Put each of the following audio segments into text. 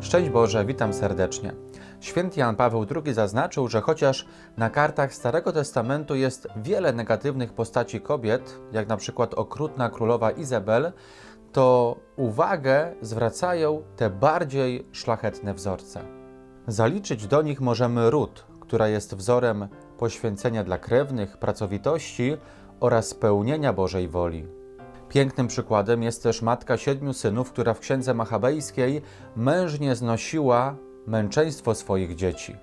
Szczęść Boże, witam serdecznie. Święty Jan Paweł II zaznaczył, że chociaż na kartach Starego Testamentu jest wiele negatywnych postaci kobiet, jak na przykład okrutna królowa Izabel, to uwagę zwracają te bardziej szlachetne wzorce. Zaliczyć do nich możemy Rut, która jest wzorem poświęcenia dla krewnych, pracowitości oraz spełnienia Bożej woli. Pięknym przykładem jest też matka siedmiu synów, która w księdze machabejskiej mężnie znosiła męczeństwo swoich dzieci.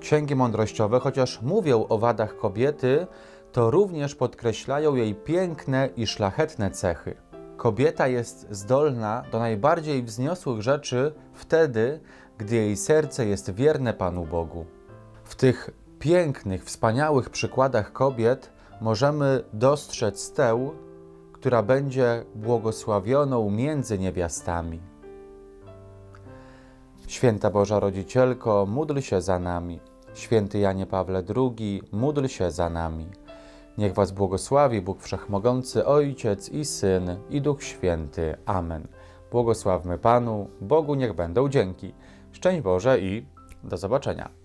Księgi mądrościowe, chociaż mówią o wadach kobiety, to również podkreślają jej piękne i szlachetne cechy. Kobieta jest zdolna do najbardziej wzniosłych rzeczy wtedy, gdy jej serce jest wierne Panu Bogu. W tych pięknych, wspaniałych przykładach kobiet możemy dostrzec tę, która będzie błogosławioną między niewiastami. Święta Boża Rodzicielko, módl się za nami. Święty Janie Pawle II, módl się za nami. Niech Was błogosławi Bóg Wszechmogący, Ojciec i Syn i Duch Święty. Amen. Błogosławmy Panu, Bogu niech będą dzięki. Szczęść Boże i do zobaczenia.